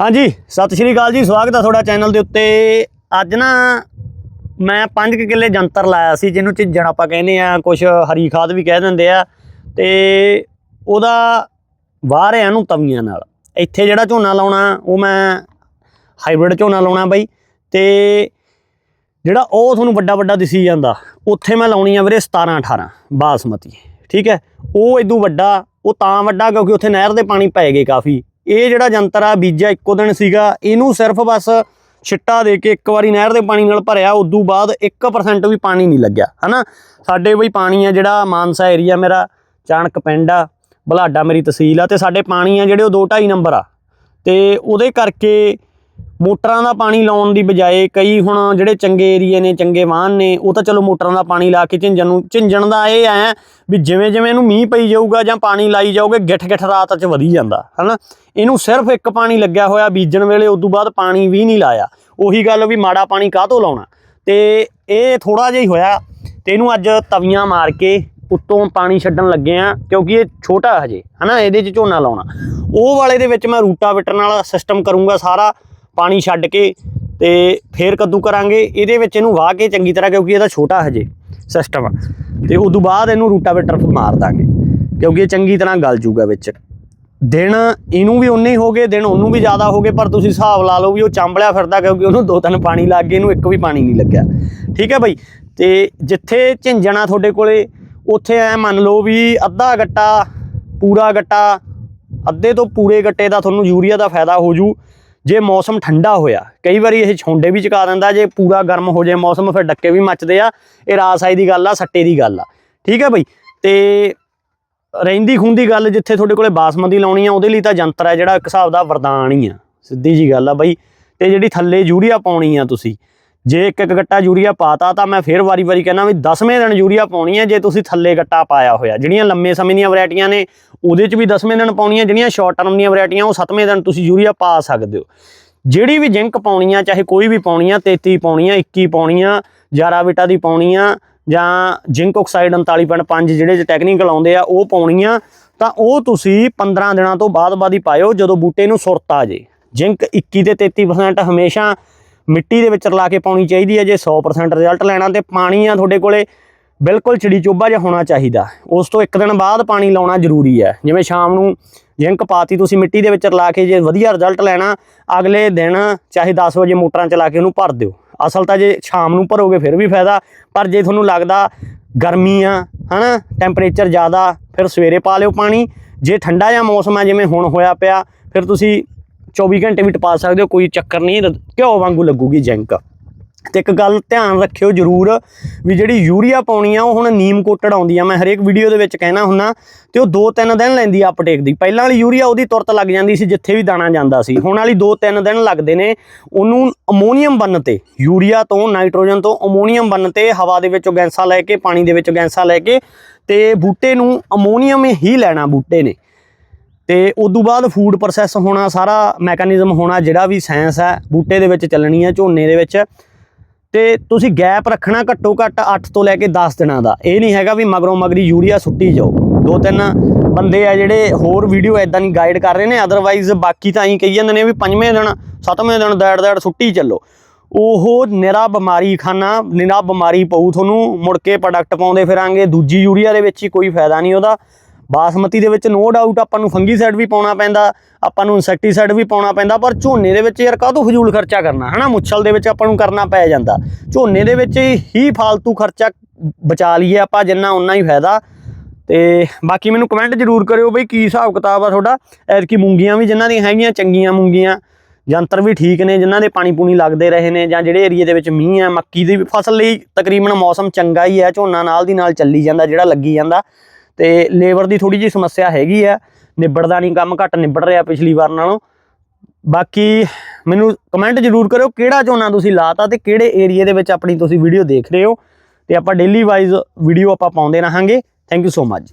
ਹਾਂਜੀ, ਸਤਿ ਸ਼੍ਰੀ ਅਕਾਲ ਜੀ, ਸਵਾਗਤ ਹੈ ਤੁਹਾਡਾ ਚੈਨਲ ਦੇ ਉੱਤੇ। ਅੱਜ ਨਾ ਮੈਂ 5 ਕਿੱਲੇ ਜੰਤਰ ਲਾਇਆ ਸੀ, ਜਿਹਨੂੰ ਝਿੱਜਣ ਆਪਾਂ ਕਹਿੰਦੇ ਆ ਕੁਝ ਹਰੀ ਖਾਦ ਵੀ ਕਹਿ ਦਿੰਦੇ ਆ। ਤੇ ਉਹਦਾ ਵਾਹ ਰਿਆਂ ਨੂੰ ਤਵੀਆਂ ਨਾਲ। ਇੱਥੇ ਜਿਹੜਾ ਝੋਨਾ ਲਾਉਣਾ, ਉਹ ਮੈਂ ਹਾਈਬ੍ਰਿਡ ਝੋਨਾ ਲਾਉਣਾ ਬਾਈ। ਤੇ ਜਿਹੜਾ ਉਹ ਤੁਹਾਨੂੰ ਵੱਡਾ ਵੱਡਾ ਦਿਸੀ ਜਾਂਦਾ, ਉੱਥੇ ਮੈਂ ਲਾਉਣੀ ਆ ਵੀਰੇ 17 18 ਬਾਸਮਤੀ। ਠੀਕ ਹੈ? ਉਹ ਇਦੋਂ ਵੱਡਾ, ਉਹ ਤਾਂ ਵੱਡਾ ਕਿਉਂਕਿ ਉੱਥੇ ਨਹਿਰ ਦੇ ਪਾਣੀ ਪੈ ਗਏ ਕਾਫੀ। ਇਹ ਜਿਹੜਾ ਜੰਤਰ ਆ ਬੀਜਾ ਇੱਕੋ ਦਿਨ ਸੀਗਾ, ਇਹਨੂੰ ਸਿਰਫ ਬਸ ਛਿੱਟਾ ਦੇ ਕੇ ਇੱਕ ਵਾਰੀ ਨਹਿਰ ਦੇ ਪਾਣੀ ਨਾਲ ਭਰਿਆ, ਉਦੋਂ ਬਾਅਦ 1% ਵੀ ਪਾਣੀ ਨਹੀਂ ਲੱਗਿਆ, ਹਨਾ? ਸਾਡੇ ਬਈ ਪਾਣੀ ਆ ਜਿਹੜਾ ਮਾਨਸਾ ਏਰੀਆ ਮੇਰਾ, ਚਾਣਕ ਪਿੰਡ ਆ, ਬਲਾਡਾ ਮੇਰੀ ਤਹਿਸੀਲ ਆ, ਤੇ ਸਾਡੇ ਪਾਣੀ ਆ ਜਿਹੜੇ ਉਹ 2.5 ਨੰਬਰ ਆ। ਤੇ ਉਹਦੇ ਕਰਕੇ ਮੋਟਰਾਂ ਦਾ ਪਾਣੀ ਲਾਉਣ ਦੀ ਬਜਾਏ ਕਈ ਹੁਣ ਜਿਹੜੇ ਚੰਗੇ ਏਰੀਏ ਨੇ, ਚੰਗੇ ਵਾਹਨ ਨੇ, ਉਹ ਤਾਂ ਚਲੋ ਮੋਟਰਾਂ ਦਾ ਪਾਣੀ ਲਾ ਕੇ ਝਿੰਜਣ ਨੂੰ, ਝਿੰਜਣ ਦਾ ਇਹ ਐ ਵੀ ਜਿਵੇਂ ਜਿਵੇਂ ਇਹਨੂੰ ਮੀਂਹ ਪਈ ਜਾਊਗਾ ਜਾਂ ਪਾਣੀ ਲਾਈ ਜਾਓਗੇ ਗਿੱਠ ਗਿੱਠ ਰਾਤ 'ਚ ਵਧੀ ਜਾਂਦਾ, ਹਨਾ? ਇਹਨੂੰ ਸਿਰਫ ਇੱਕ ਪਾਣੀ ਲੱਗਿਆ ਹੋਇਆ, ਬੀਜਣ ਵੇਲੇ ਉਦੋਂ ਬਾਅਦ ਪਾਣੀ ਵੀ ਨਹੀਂ ਲਾਇਆ। ਉਹੀ ਗੱਲ ਵੀ ਮਾੜਾ ਪਾਣੀ ਕਾਹਤੋਂ ਲਾਉਣਾ? ਤੇ ਇਹ ਥੋੜਾ ਜਿਹਾ ਹੀ ਹੋਇਆ, ਤੇ ਇਹਨੂੰ ਅੱਜ ਤਵੀਆਂ ਮਾਰ ਕੇ ਉੱਤੋਂ ਪਾਣੀ ਛੱਡਣ ਲੱਗੇ ਆ, ਕਿਉਂਕਿ ਇਹ ਛੋਟਾ ਹਜੇ, ਹਨਾ? ਇਹਦੇ 'ਚ ਝੋਨਾ ਲਾਉਣਾ। ਉਹ ਵਾਲੇ ਦੇ ਵਿੱਚ ਮੈਂ ਰੂਟਾ ਰੂਟਾਵੇਟਰ ਵਾਲਾ ਸਿਸਟਮ ਕਰੂੰਗਾ ਸਾਰਾ ਪਾਣੀ ਛੱਡ ਕੇ ਤੇ ਫੇਰ ਕੱਦੂ ਕਰਾਂਗੇ। ਇਹਦੇ ਵਿੱਚ ਇਹਨੂੰ ਵਾਹ ਕੇ ਚੰਗੀ ਤਰ੍ਹਾਂ, ਕਿਉਂਕਿ ਇਹਦਾ ਛੋਟਾ ਹਜੇ ਸਿਸਟਮ ਤੇ ਤੋਂ ਬਾਅਦ ਇਹਨੂੰ ਰੂਟਾਵੇਟਰ ਮਾਰ ਦਾਂਗੇ, ਕਿਉਂਕਿ ਇਹ ਚੰਗੀ ਤਰ੍ਹਾਂ ਗਲ ਜੂਗਾ ਵਿੱਚ। ਦਿਨ ਇਹਨੂੰ ਵੀ ਉਨੇ ਹੀ ਹੋ ਗਏ, ਦਿਨ ਉਹਨੂੰ ਵੀ ਜ਼ਿਆਦਾ ਹੋ ਗਏ, ਪਰ ਤੁਸੀਂ ਹਿਸਾਬ ਲਾ ਲਓ ਵੀ ਉਹ ਚਾਂਬਲਿਆ ਫਿਰਦਾ, ਕਿਉਂਕਿ ਉਹਨੂੰ ਦੋ ਤਿੰਨ ਪਾਣੀ ਲੱਗ ਗਏ, ਇਹਨੂੰ ਇੱਕ ਵੀ ਪਾਣੀ ਨਹੀਂ ਲੱਗਿਆ। ਠੀਕ ਹੈ ਬਈ? ਤੇ ਜਿੱਥੇ ਝਿੰਜਣਾ ਤੁਹਾਡੇ ਕੋਲੇ, ਉੱਥੇ ਐ ਮੰਨ ਲਓ ਵੀ ਅੱਧਾ ਗੱਟਾ, ਪੂਰਾ ਗੱਟਾ, ਅੱਧੇ ਤੋਂ ਪੂਰੇ ਗੱਟੇ ਦਾ ਤੁਹਾਨੂੰ ਯੂਰੀਆ ਦਾ ਫਾਇਦਾ ਹੋ ਜੂ। ਜੇ ਮੌਸਮ ਠੰਡਾ ਹੋਇਆ, ਕਈ ਵਾਰੀ ਇਹ ਛੋਂਡੇ ਵੀ ਚਕਾ ਦਿੰਦਾ, ਜੇ ਪੂਰਾ ਗਰਮ ਹੋ ਜਾਏ ਮੌਸਮ, ਫਿਰ ਡੱਕੇ ਵੀ ਮੱਚਦੇ ਆ, ਇਹ ਰਾਸਾਈ ਦੀ ਗੱਲ ਆ, ਸੱਟੇ ਦੀ ਗੱਲ ਆ। ਠੀਕ ਹੈ ਬਈ? ਤੇ ਰਹਿੰਦੀ ਖੁੰਦੀ ਗੱਲ ਜਿੱਥੇ ਤੁਹਾਡੇ ਕੋਲੇ ਬਾਸਮਤੀ ਲਾਉਣੀ ਆ, ਉਹਦੇ ਲਈ ਤਾਂ ਜੰਤਰ ਹੈ ਜਿਹੜਾ ਇੱਕ ਹਿਸਾਬ ਦਾ ਵਰਦਾਨ ਹੀ ਆ। ਸਿੱਧੀ ਜੀ ਗੱਲ ਆ ਬਈ, ਤੇ ਜਿਹੜੀ ਥੱਲੇ ਯੂਰੀਆ ਪਾਉਣੀ ਆ ਤੁਸੀਂ ਜੇ ਇੱਕ ਇੱਕ ਗੱਟਾ ਯੂਰੀਆ ਪਾਤਾ ਤਾਂ ਮੈਂ ਫੇਰ ਵਾਰੀ-ਵਾਰੀ ਕਹਿੰਦਾ ਵੀ 10ਵੇਂ ਦਿਨ ਯੂਰੀਆ ਪਾਉਣੀ ਹੈ ਜੇ ਤੁਸੀਂ ਥੱਲੇ ਗੱਟਾ ਪਾਇਆ ਹੋਇਆ। ਜਿਹੜੀਆਂ ਲੰਮੇ ਸਮੇਂ ਦੀਆਂ ਵੈਰਾਈਟੀਆਂ ਨੇ, ਉਹਦੇ 'ਚ ਵੀ 10ਵੇਂ ਦਿਨ ਪਾਉਣੀਆਂ, ਜਿਹੜੀਆਂ ਸ਼ਾਰਟ ਟਰਮ ਦੀਆਂ ਵੈਰਾਈਟੀਆਂ, ਉਹ 7ਵੇਂ ਦਿਨ ਤੁਸੀਂ ਯੂਰੀਆ ਪਾ ਸਕਦੇ ਹੋ। ਜਿਹੜੀ ਵੀ ਜਿੰਕ ਪਾਉਣੀ ਆ ਚਾਹੇ ਕੋਈ ਵੀ ਪਾਉਣੀ ਆ 33 ਪਾਉਣੀ ਆ 21 ਪਾਉਣੀ ਆ ਜਾਰਾਵਿਟਾ ਦੀ ਪਾਉਣੀ ਆ ਜਾਂ ਜ਼ਿੰਕ ਆਕਸਾਈਡ 39.5 ਜਿਹੜੇ ਟੈਕਨੀਕਲ ਆਉਂਦੇ ਆ, ਉਹ ਪਾਉਣੀ ਆ ਤਾਂ ਉਹ ਤੁਸੀਂ 15 ਦਿਨਾਂ ਤੋਂ ਬਾਅਦ ਬਾਅਦ ਹੀ ਪਾਇਓ ਜਦੋਂ ਬੂਟੇ ਨੂੰ ਸੁਰਤ ਆ ਜੇ। ਜ਼ਿੰਕ 21 ਤੇ 33% ਹਮੇਸ਼ਾ ਮਿੱਟੀ ਦੇ ਵਿੱਚ ਰਲਾ ਕੇ ਪਾਉਣੀ ਚਾਹੀਦੀ ਹੈ ਜੇ 100% ਰਿਜ਼ਲਟ ਲੈਣਾ ਤੇ ਪਾਣੀ ਆ ਤੁਹਾਡੇ ਕੋਲੇ ਬਿਲਕੁਲ ਚਿੜੀ ਚੋਬਾ ਜਿਹਾ ਹੋਣਾ ਚਾਹੀਦਾ। ਉਸ ਤੋਂ ਇੱਕ ਦਿਨ ਬਾਅਦ ਪਾਣੀ ਲਾਉਣਾ ਜ਼ਰੂਰੀ ਹੈ। ਜਿਵੇਂ ਸ਼ਾਮ ਨੂੰ ਜ਼ਿੰਕ ਪਾਤੀ, ਤੁਸੀਂ ਮਿੱਟੀ ਦੇ ਵਿੱਚ ਰਲਾ ਕੇ ਜੇ ਵਧੀਆ ਰਿਜ਼ਲਟ ਲੈਣਾ, ਅਗਲੇ ਦਿਨ ਚਾਹੇ 10 ਵਜੇ ਮੋਟਰਾਂ ਚਲਾ ਕੇ ਉਹਨੂੰ ਭਰ ਦਿਓ। ਅਸਲ ਤਾਂ ਜੇ ਸ਼ਾਮ ਨੂੰ ਭਰੋਗੇ ਫਿਰ ਵੀ ਫਾਇਦਾ, ਪਰ ਜੇ ਤੁਹਾਨੂੰ ਲੱਗਦਾ ਗਰਮੀ ਆ, ਹਨਾ ਟੈਂਪਰੇਚਰ ਜ਼ਿਆਦਾ, ਫਿਰ ਸਵੇਰੇ ਪਾ ਲਿਓ ਪਾਣੀ। ਜੇ ਠੰਡਾ ਜਿਹਾ ਮੌਸਮ ਆ, ਜਿਵੇਂ ਹੁਣ ਹੋਇਆ ਪਿਆ, ਫਿਰ ਤੁਸੀਂ 24 ਘੰਟੇ ਵੀ ਟਪਾ ਸਕਦੇ ਹੋ, ਕੋਈ ਚੱਕਰ ਨਹੀਂ ਘਿਓ ਵਾਂਗੂ ਲੱਗੂਗੀ ਜੈਂਕ। ਤੇ ਇੱਕ ਗੱਲ ਧਿਆਨ ਰੱਖਿਓ ਜਰੂਰ ਵੀ ਜਿਹੜੀ ਯੂਰੀਆ ਪਾਉਣੀ ਆ, ਉਹ ਹੁਣ ਨੀਮ ਕੋਟਡ ਆਉਂਦੀ ਆ। ਮੈਂ ਹਰੇਕ ਵੀਡੀਓ ਦੇ ਵਿੱਚ ਕਹਿਣਾ ਹੁੰਨਾ ਤੇ ਉਹ 2-3 ਦਿਨ ਲੈਂਦੀ ਆ ਅਪਟੇਕ ਦੀ। ਪਹਿਲਾਂ ਵਾਲੀ ਯੂਰੀਆ ਉਹਦੀ ਤੁਰਤ ਲੱਗ ਜਾਂਦੀ ਸੀ, ਜਿੱਥੇ ਵੀ ਦਾਣਾ ਜਾਂਦਾ ਸੀ। ਹੁਣ ਵਾਲੀ 2-3 ਦਿਨ ਲੱਗਦੇ ਨੇ, ਉਹਨੂੰ ਅਮੋਨੀਅਮ ਬਣਨ ਤੇ, ਯੂਰੀਆ ਤੋਂ, ਨਾਈਟ੍ਰੋਜਨ ਤੋਂ ਅਮੋਨੀਅਮ ਬੰਨ ਤੇ, ਹਵਾ ਦੇ ਵਿੱਚੋਂ ਗੈਸਾਂ ਲੈ ਕੇ, ਪਾਣੀ ਦੇ ਵਿੱਚੋਂ ਗੈਸਾਂ ਲੈ ਕੇ ਤੇ ਬੂਟੇ ਨੂੰ ਅਮੋਨੀਅਮ ਹੀ ਲੈਣਾ ਬੂਟੇ ਨੇ। ਤੇ ਉਦੋਂ ਬਾਅਦ ਫੂਡ ਪ੍ਰੋਸੈਸ ਹੋਣਾ, ਸਾਰਾ ਮੈਕੈਨਿਜ਼ਮ ਹੋਣਾ, ਜਿਹੜਾ ਵੀ ਸਾਇੰਸ ਹੈ, ਬੂਟੇ ਦੇ ਵਿੱਚ ਚੱਲਣੀ ਹੈ, ਝੋਨੇ ਦੇ ਵਿੱਚ। ਤੇ ਤੁਸੀਂ ਗੈਪ ਰੱਖਣਾ ਘੱਟੋ ਘੱਟ 8 ਤੋਂ ਲੈ ਕੇ 10 ਦਿਨਾਂ ਦਾ। ਇਹ ਨਹੀਂ ਹੈਗਾ ਵੀ ਮਗਰੋਂ ਮਗਰੀ ਯੂਰੀਆ ਸੁੱਟੀ ਜਾਓ। ਦੋ ਤਿੰਨ ਬੰਦੇ ਆ ਜਿਹੜੇ ਹੋਰ ਵੀਡੀਓ ਐਦਾਂ ਨਹੀਂ ਗਾਈਡ ਕਰ ਰਹੇ ਨੇ ਅਦਰਵਾਈਜ਼ ਬਾਕੀ ਤਾਂ ਐਂ ਕਹੀ ਜਾਂਦੇ ਨੇ ਵੀ ਪੰਜਵੇਂ ਦਿਨ, ਸੱਤਵੇਂ ਦਿਨ, ਦੜ ਦੜ ਸੁੱਟੀ ਚੱਲੋ। ਉਹ ਨਿਰਾ ਬਿਮਾਰੀ ਖਾਨਾ ਨਿਰਾ ਬਿਮਾਰੀ ਪਊ ਤੁਹਾਨੂੰ, ਮੁੜ ਕੇ ਪ੍ਰੋਡਕਟ ਪਾਉਂਦੇ ਫਿਰਾਂਗੇ, ਦੂਜੀ ਯੂਰੀਆ ਦੇ ਵਿੱਚ ਹੀ ਕੋਈ ਫਾਇਦਾ ਨਹੀਂ ਉਹਦਾ। ਬਾਸਮਤੀ ਦੇ ਵਿੱਚ ਨੋ ਡਾਊਟ ਆਪਾਂ ਨੂੰ ਫੰਗੀਸਾਈਡ ਵੀ ਪਾਉਣਾ ਪੈਂਦਾ, ਆਪਾਂ ਨੂੰ ਇਨਸੈਕਟੀਸਾਈਡ ਵੀ ਪਾਉਣਾ ਪੈਂਦਾ, ਪਰ ਝੋਨੇ ਦੇ ਵਿੱਚ ਯਾਰ ਕਾਹਤੋਂ ਫਜ਼ੂਲ ਖਰਚਾ ਕਰਨਾ, ਹਨਾ? ਮੁੱਛਲ ਦੇ ਵਿੱਚ ਆਪਾਂ ਨੂੰ ਕਰਨਾ ਪੈ ਜਾਂਦਾ। ਝੋਨੇ ਦੇ ਵਿੱਚ ਹੀ ਫालतू ਖਰਚਾ ਬਚਾ ਲਈਏ ਆਪਾਂ, ਜਿੰਨਾ ਉਨਾ ਹੀ ਫਾਇਦਾ। ਤੇ ਬਾਕੀ ਮੈਨੂੰ ਕਮੈਂਟ ਜ਼ਰੂਰ ਕਰਿਓ ਬਈ, ਕੀ ਹਿਸਾਬ ਕਿਤਾਬ ਆ ਤੁਹਾਡਾ? ਐਤਕੀ ਮੂੰਗੀਆਂ ਵੀ ਜਿਨ੍ਹਾਂ ਦੀਆਂ ਹੈਗੀਆਂ, ਚੰਗੀਆਂ ਮੂੰਗੀਆਂ। ਜੰਤਰ ਵੀ ਠੀਕ ਨੇ, ਜਿਨ੍ਹਾਂ ਦੇ ਪਾਣੀ ਪੂਣੀ ਲੱਗਦੇ ਰਹੇ ਨੇ, ਜਾਂ ਜਿਹੜੇ ਏਰੀਏ ਦੇ ਵਿੱਚ ਮੀਂਹ ਆ, ਮੱਕੀ ਦੀ ਵੀ ਫਸਲ ਲਈ ਤਕਰੀਬਨ ਮੌਸਮ ਚੰਗਾ ਹੀ ਹੈ ਝੋਨਾ ਨਾਲ ਦੀ ਨਾਲ ਚੱਲੀ ਜਾਂਦਾ, ਜਿਹੜਾ ਲੱਗੀ ਜਾਂਦਾ। ਤੇ ਲੇਬਰ ਦੀ ਥੋੜੀ ਜਿਹੀ ਸਮੱਸਿਆ ਹੈਗੀ ਆ, ਨਿਬੜਦਾ ਨਹੀਂ, ਕੰਮ ਘੱਟ ਨਿਬੜ ਰਿਹਾ ਪਿਛਲੀ ਵਾਰ ਨਾਲੋਂ। ਬਾਕੀ ਮੈਨੂੰ ਕਮੈਂਟ ਜ਼ਰੂਰ ਕਰਿਓ ਕਿਹੜਾ ਝੋਨਾ ਤੁਸੀਂ ਲਾਤਾ ਤੇ ਕਿਹੜੇ ਏਰੀਏ ਦੇ ਵਿੱਚ ਆਪਣੀ ਤੁਸੀਂ ਵੀਡੀਓ ਦੇਖ ਰਹੇ ਹੋ। ਤੇ ਆਪਾਂ ਡੇਲੀ ਵਾਈਜ਼ ਵੀਡੀਓ ਆਪਾਂ ਪਾਉਂਦੇ ਰਹਾਂਗੇ। Thank you so much